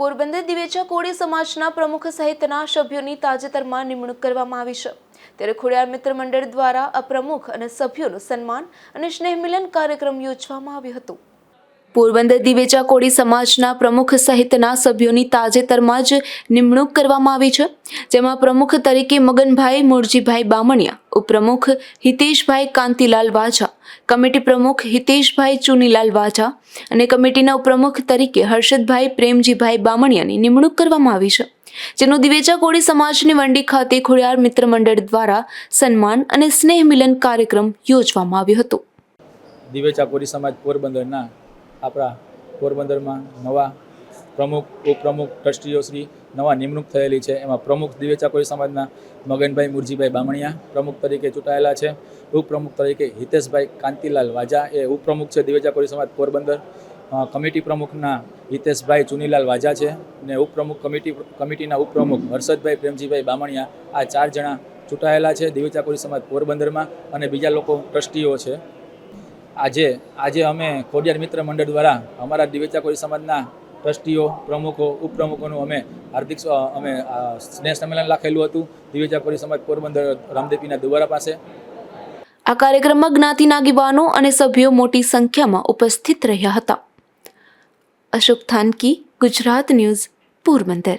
પોરબંદર દિવેચા કોળી સમાજના પ્રમુખ સહિતના સભ્યોની તાજેતરમાં નિમણૂક કરવામાં આવી છે. ત્યારે ખોડિયાર મિત્ર મંડળ દ્વારા આ પ્રમુખ અને સભ્યોનું સન્માન અને સ્નેહ મિલન કાર્યક્રમ યોજવામાં આવ્યો હતો. પોરબંદર દિવેચા કોળી સમાજના પ્રમુખ સહિતના સભ્યોની તાજેતરમાં જ નિમણૂક કરવામાં આવી છે, જેમાં પ્રમુખ તરીકે મગનભાઈ મોરજીભાઈ બામણિયા, ઉપપ્રમુખ હિતેશભાઈ કાંતિલાલ વાજા, કમિટી પ્રમુખ હિતેશભાઈ ચુનીલાલ વાજા અને કમિટીના ઉપપ્રમુખ તરીકે હર્ષદભાઈ પ્રેમજીભાઈ બામણિયાની નિમણૂક કરવામાં આવી છે, જેનું દિવેચા કોળી સમાજની વંડી ખાતે ખોડિયાર મિત્ર મંડળ દ્વારા સન્માન અને સ્નેહ મિલન કાર્યક્રમ યોજવામાં આવ્યો હતો. દિવેચા કોરી સમાજ પોરબંદરના આપણા પોરબંદરમાં નવા પ્રમુખ, ઉપપ્રમુખ, ટ્રસ્ટીઓ શ્રી નવા નિમણૂક થયેલી છે. એમાં પ્રમુખ દિવેચા કોઈ સમાજના મગનભાઈ મુરજીભાઈ બામણિયા પ્રમુખ તરીકે ચૂંટાયેલા છે. ઉપપ્રમુખ તરીકે હિતેશભાઈ કાંતિલાલ વાજા. એ ઉપપ્રમુખ છે દિવેચા કોઈ સમાજ પોરબંદર. કમિટી પ્રમુખના હિતેશભાઈ ચુનીલાલ વાજા છે ને ઉપપ્રમુખ કમિટી, કમિટીના ઉપપ્રમુખ હર્ષદભાઈ પ્રેમજીભાઈ બામણિયા આ ચાર જણા ચૂંટાયેલા છે દિવેચા કોઈ સમાજ પોરબંદરમાં અને બીજા લોકો ટ્રસ્ટીઓ છે. આજે આજે અમે ખોડિયાર મિત્ર મંડળ દ્વારા અમારા દિવેચા કોળી સમાજના ટ્રસ્ટીઓ, પ્રમુખો, ઉપપ્રમુખોનું અમે હાર્દિક અમે સ્નેહ સંમેલન રાખેલું હતું દિવેચા કોળી સમાજ પોરબંદર રામદેવીના દુવારા પાસે. આ કાર્યક્રમમાં જ્ઞાતિના આગેવાનો અને સભ્યો મોટી સંખ્યામાં ઉપસ્થિત રહ્યા હતા. અશોક થાનકી, ગુજરાત ન્યૂઝ, પોરબંદર.